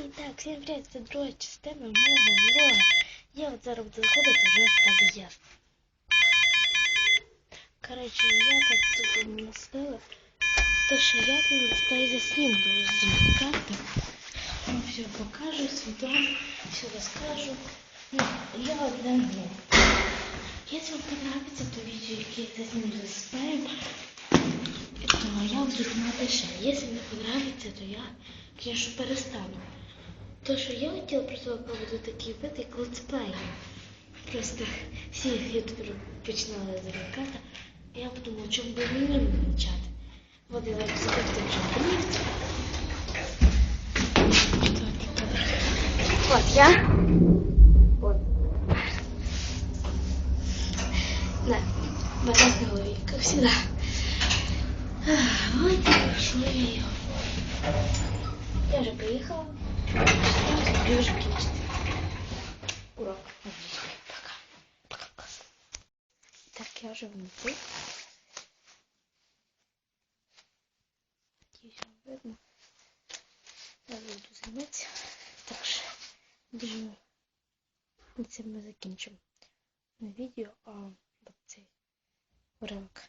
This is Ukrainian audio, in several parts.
І так, всім привіт, це друга частина мого влога. Я от зараз буду заходити вже в під'їзд. Коротше, я так тут настила, то що я тут та й заснімлю з карти. Вам все покажу, свій все розкажу. Ну, я одне ну. Если вам понравится то видео, яке я заснімлю з спаєм, то я буду знімати ще. Если не понравится, то я, конечно, перестану. То, що я хотіла просто попробувати такий вид, як летсплеї. Просто всі ютубери починали з руката. Я подумала, чому би мені не почати. От я вам запитую, що ліфт. От я. От. Да, болят на голове, как всегда. Ах, Вот и пошла я ее. Я уже приехала. И. Урок. Пока. Пока, класс. Так, я уже внутри. Надеюсь, вам видно. Я буду заниматься. Так що, думаю, на цим ми закінчимо. Не відео, а цей уривок.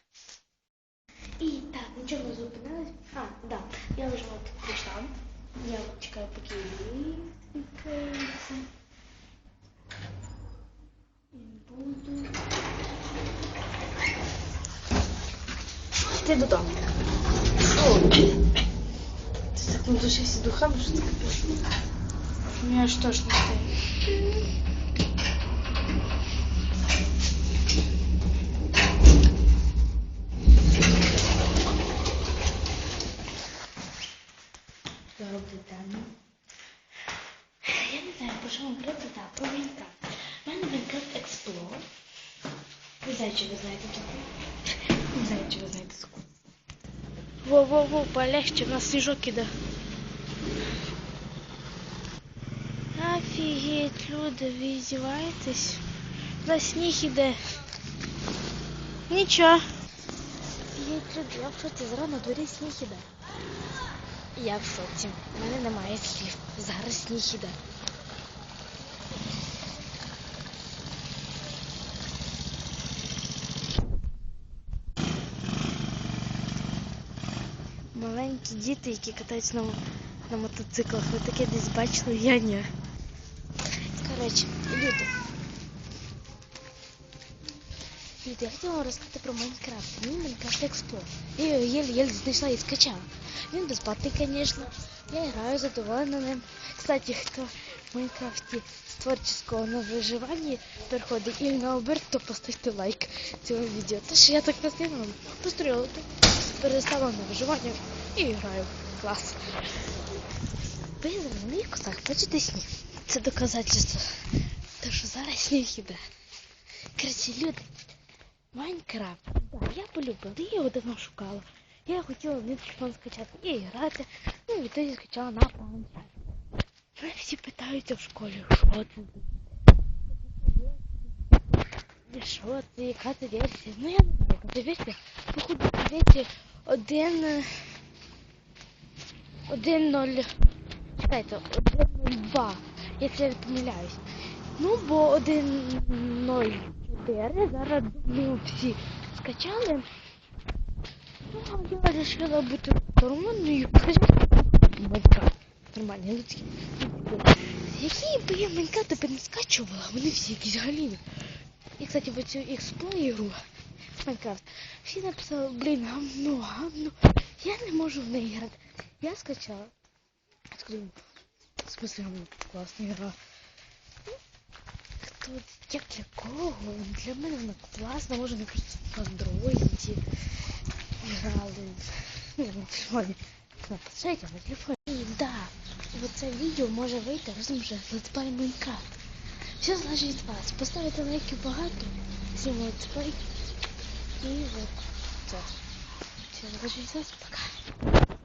І так, нічого не зупинилось. А, да, я вже от прийшла. Я от чекаю, поки ліфт відкриється. І буду. Йти додому. О, Ти так на душі всі духами, що це капець. У мене аж тошно стає. Зараз буде темно. Я не знаю, про що вам говорити, так, про Майнкрафт. У мене Майнкрафт Експлор. Не знаю, чи ви знаєте таку. Не знаю, чи ви знаєте таку. Во-во-во, полегче, у нас сніжок іде. Офігеть, люди, ви издеваетесь? На сніг іде. Нічого. Офігеть, люди, я в шоці, зараз на дворі сніг іде. Я в шоці. У мене немає слів. Зараз сніг іде. Маленькі діти, які катаються на, на мотоциклах. Ви таке десь бачили, я ні. Коротше, люди. Люди, я хотіла вам розказати про Майнкрафт. Мій Майнкрафт Експлор. Я його єлі-єлі знайшла і скачала. Він безплатний, звісно. Я граю задоволена ним. Кстати, хто в Майнкрафті з творческого на виживанні переходить і на оберт, то поставте лайк цьому відео. Що я так постійно построїла, перестала на виживання і граю. Клас. Ви моїх косах бачите сніг? Це доказательство. Те, що зараз сніг іде. Короче, люди, Майнкрафт. Я полюбила, я його давно шукала. Я хотіла на телефон скачати і грати, ну і тоді скачала на планшет. Мене всі питаються в школі, що за що це, яка це версія? Ну я не знаю, яка це версія. Походу, версія один... е, один ноль... Чекайте, один ноль два. Якщо я помиляюсь. Ну, бо один ноль чотири. Зараз думаю, всі скачали. Ну, а я вирішила бути нормальною. Майнкрафт. Нормальні людські. Які би я Майнкрафт тепер не скачувала, вони всі якісь галіни. І, кстати, в цю ігру Майнкрафт. Всі написали, блін, гамно, гамно. Я не можу в неї грати. Я скачала. Скажу, в смысле, гамно, класна гра. Хто, як для кого? Для мене вона класна, може, не просто в андроїді грали. На телефоні. На планшеті, на телефоні. І да, оце відео може вийти разом вже з летсплей Майнкрафт. Все залежить від вас. Поставити лайків багато, всім летсплей. І от це. Все залежить від вас. Пока.